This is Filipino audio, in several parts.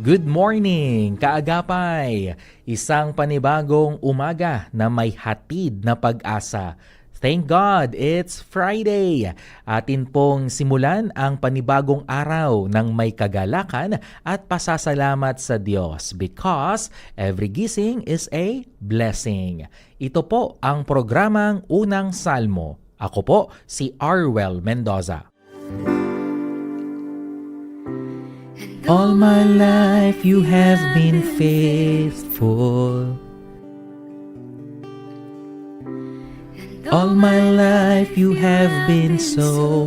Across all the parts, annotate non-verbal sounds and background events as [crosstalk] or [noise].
Good morning, kaagapay! Isang panibagong umaga na may hatid na pag-asa. Thank God, it's Friday! Atin pong simulan ang panibagong araw ng may kagalakan at pasasalamat sa Diyos because every gising is a blessing. Ito po ang programang Unang Salmo. Ako po si Arwel Mendoza. All my life you have been faithful. All my life you have been so,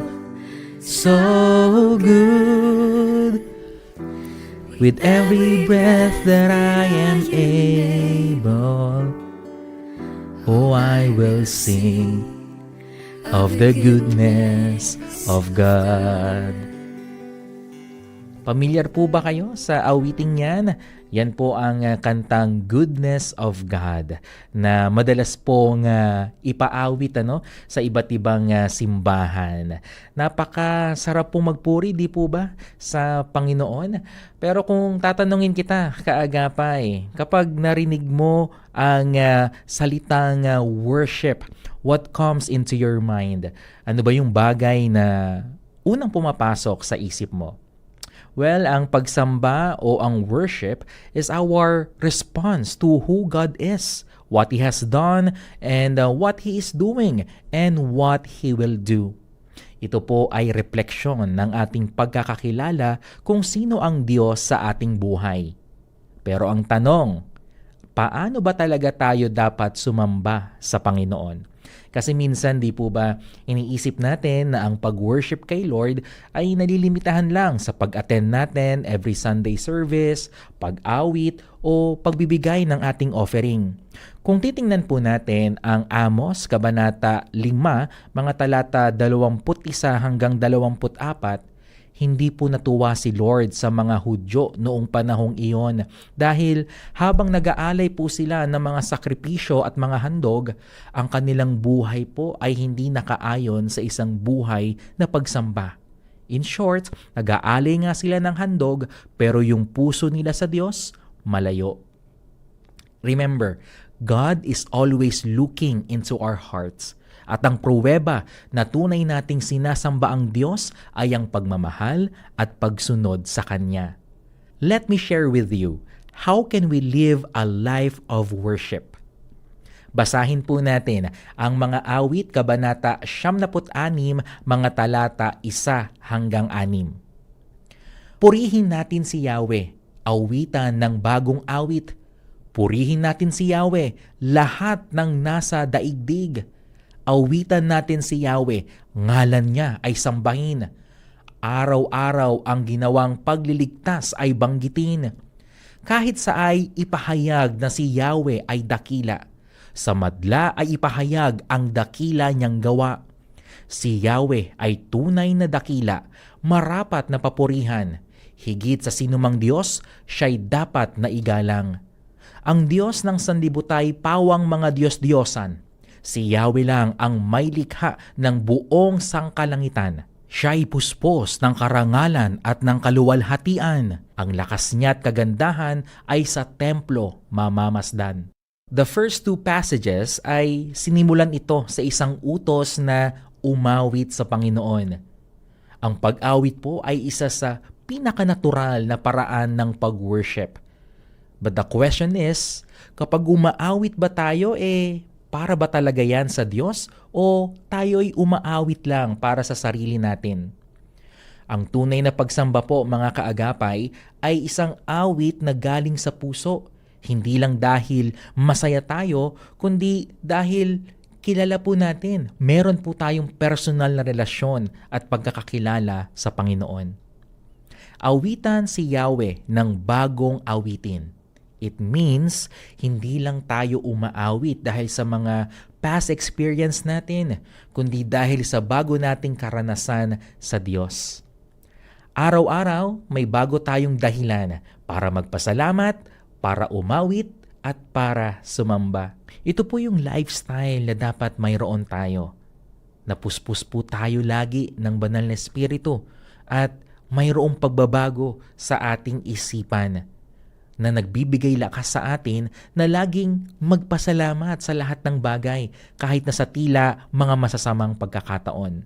so good. With every breath that I am able, oh, I will sing of the goodness of God. Pamilyar po ba kayo sa awiting yan? Yan po ang uh, kantang Goodness of God na madalas pong uh, ipaawit ano, sa iba't ibang uh, simbahan. Napakasarap pong magpuri, di po ba, sa Panginoon? Pero kung tatanungin kita, kaagapay, kapag narinig mo ang uh, salitang uh, worship, what comes into your mind? Ano ba yung bagay na unang pumapasok sa isip mo? Well, ang pagsamba o ang worship is our response to who God is, what He has done, and uh, what He is doing, and what He will do. Ito po ay refleksyon ng ating pagkakakilala kung sino ang Diyos sa ating buhay. Pero ang tanong, paano ba talaga tayo dapat sumamba sa Panginoon? Kasi minsan di po ba iniisip natin na ang pag-worship kay Lord ay nalilimitahan lang sa pag-attend natin every Sunday service, pag-awit o pagbibigay ng ating offering. Kung titingnan po natin ang Amos, Kabanata 5, mga talata 21 hanggang 24, hindi po natuwa si Lord sa mga Hudyo noong panahong iyon dahil habang nag-aalay po sila ng mga sakripisyo at mga handog, ang kanilang buhay po ay hindi nakaayon sa isang buhay na pagsamba. In short, nag-aalay nga sila ng handog pero yung puso nila sa Diyos malayo. Remember, God is always looking into our hearts. At ang pruweba na tunay nating sinasamba ang Diyos ay ang pagmamahal at pagsunod sa Kanya. Let me share with you, how can we live a life of worship? Basahin po natin ang mga awit kabanata 76, mga talata 1 hanggang 6. Purihin natin si Yahweh, awitan ng bagong awit. Purihin natin si Yahweh, lahat ng nasa daigdig awitan natin si Yahweh, ngalan niya ay sambahin. Araw-araw ang ginawang pagliligtas ay banggitin. Kahit sa ay ipahayag na si Yahweh ay dakila. Sa madla ay ipahayag ang dakila niyang gawa. Si Yahweh ay tunay na dakila, marapat na papurihan. Higit sa sinumang Diyos, siya'y dapat na igalang. Ang Diyos ng sanlibutan pawang mga Diyos-Diyosan Si Yahweh lang ang may likha ng buong sangkalangitan. Siya'y puspos ng karangalan at ng kaluwalhatian. Ang lakas niya at kagandahan ay sa templo mamamasdan. The first two passages ay sinimulan ito sa isang utos na umawit sa Panginoon. Ang pag-awit po ay isa sa pinakanatural na paraan ng pag-worship. But the question is, kapag umaawit ba tayo, eh, para ba talaga yan sa Diyos o tayo'y umaawit lang para sa sarili natin? Ang tunay na pagsamba po mga kaagapay ay isang awit na galing sa puso. Hindi lang dahil masaya tayo, kundi dahil kilala po natin. Meron po tayong personal na relasyon at pagkakakilala sa Panginoon. Awitan si Yahweh ng bagong awitin. It means hindi lang tayo umaawit dahil sa mga past experience natin, kundi dahil sa bago nating karanasan sa Diyos. Araw-araw, may bago tayong dahilan para magpasalamat, para umawit, at para sumamba. Ito po yung lifestyle na dapat mayroon tayo. Napuspos po tayo lagi ng banal na espiritu at mayroong pagbabago sa ating isipan na nagbibigay lakas sa atin na laging magpasalamat sa lahat ng bagay kahit na sa tila mga masasamang pagkakataon.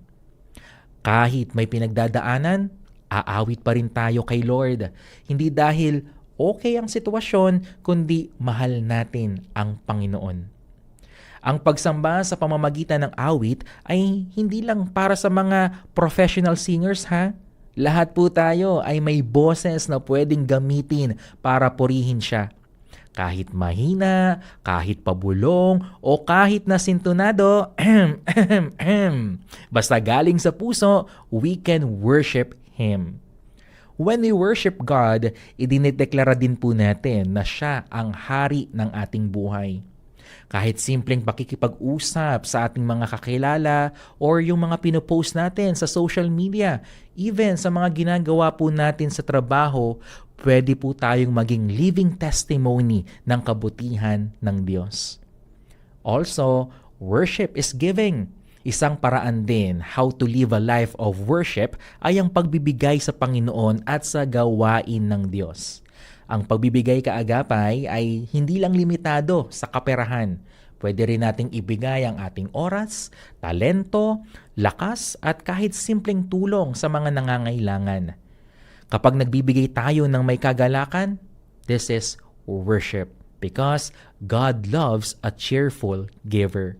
Kahit may pinagdadaanan, aawit pa rin tayo kay Lord. Hindi dahil okay ang sitwasyon, kundi mahal natin ang Panginoon. Ang pagsamba sa pamamagitan ng awit ay hindi lang para sa mga professional singers ha. Lahat po tayo ay may boses na pwedeng gamitin para purihin siya. Kahit mahina, kahit pabulong, o kahit na sintonado, [clears throat] basta galing sa puso, we can worship Him. When we worship God, idinideklara din po natin na siya ang hari ng ating buhay. Kahit simpleng pakikipag-usap sa ating mga kakilala or yung mga pinopost natin sa social media, even sa mga ginagawa po natin sa trabaho, pwede po tayong maging living testimony ng kabutihan ng Diyos. Also, worship is giving. Isang paraan din how to live a life of worship ay ang pagbibigay sa Panginoon at sa gawain ng Diyos. Ang pagbibigay kaagapay ay hindi lang limitado sa kaperahan. Pwede rin nating ibigay ang ating oras, talento, lakas at kahit simpleng tulong sa mga nangangailangan. Kapag nagbibigay tayo ng may kagalakan, this is worship because God loves a cheerful giver.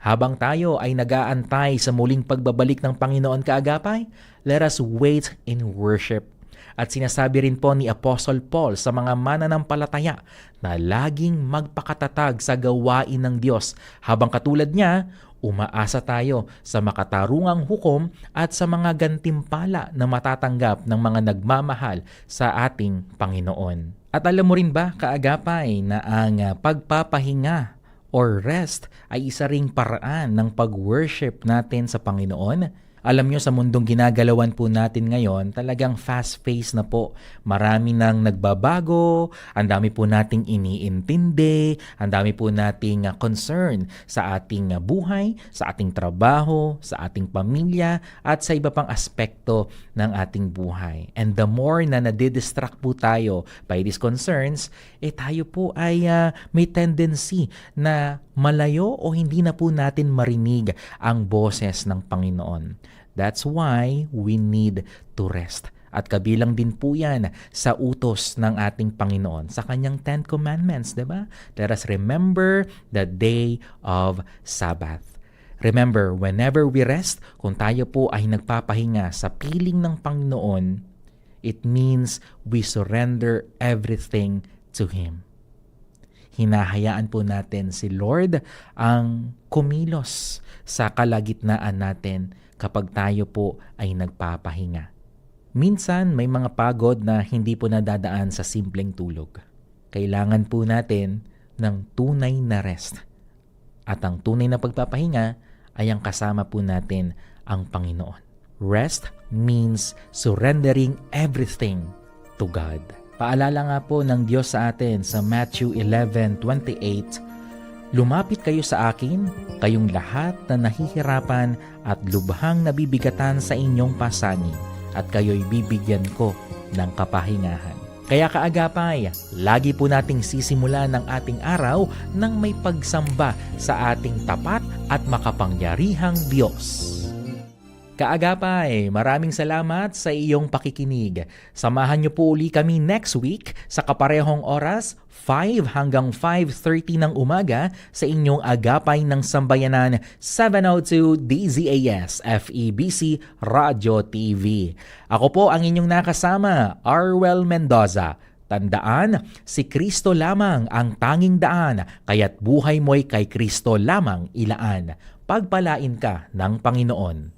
Habang tayo ay nagaantay sa muling pagbabalik ng Panginoon kaagapay, let us wait in worship. At sinasabi rin po ni Apostle Paul sa mga mananampalataya na laging magpakatatag sa gawain ng Diyos habang katulad niya, umaasa tayo sa makatarungang hukom at sa mga gantimpala na matatanggap ng mga nagmamahal sa ating Panginoon. At alam mo rin ba, kaagapay, na ang ah, pagpapahinga or rest ay isa ring paraan ng pag-worship natin sa Panginoon. Alam nyo, sa mundong ginagalawan po natin ngayon, talagang fast-paced na po. Marami nang nagbabago, ang dami po nating iniintindi, ang dami po nating uh, concern sa ating uh, buhay, sa ating trabaho, sa ating pamilya, at sa iba pang aspekto ng ating buhay. And the more na nadidistract po tayo by these concerns, eh tayo po ay uh, may tendency na malayo o hindi na po natin marinig ang boses ng Panginoon. That's why we need to rest. At kabilang din po yan sa utos ng ating Panginoon sa kanyang Ten Commandments, di ba? Let us remember the day of Sabbath. Remember, whenever we rest, kung tayo po ay nagpapahinga sa piling ng Panginoon, it means we surrender everything to Him hinahayaan po natin si Lord ang kumilos sa kalagitnaan natin kapag tayo po ay nagpapahinga. Minsan may mga pagod na hindi po nadadaan sa simpleng tulog. Kailangan po natin ng tunay na rest. At ang tunay na pagpapahinga ay ang kasama po natin ang Panginoon. Rest means surrendering everything to God. Paalala nga po ng Diyos sa atin sa Matthew 11:28, Lumapit kayo sa akin, kayong lahat na nahihirapan at lubhang nabibigatan sa inyong pasanin, at kayo'y bibigyan ko ng kapahingahan. Kaya kaagapay, lagi po nating sisimulan ng ating araw ng may pagsamba sa ating tapat at makapangyarihang Diyos. Kaagapay, maraming salamat sa iyong pakikinig. Samahan niyo po uli kami next week sa kaparehong oras, 5 hanggang 5.30 ng umaga sa inyong agapay ng sambayanan 702 DZAS FEBC Radio TV. Ako po ang inyong nakasama, Arwel Mendoza. Tandaan, si Kristo lamang ang tanging daan, kaya't buhay mo'y kay Kristo lamang ilaan. Pagpalain ka ng Panginoon.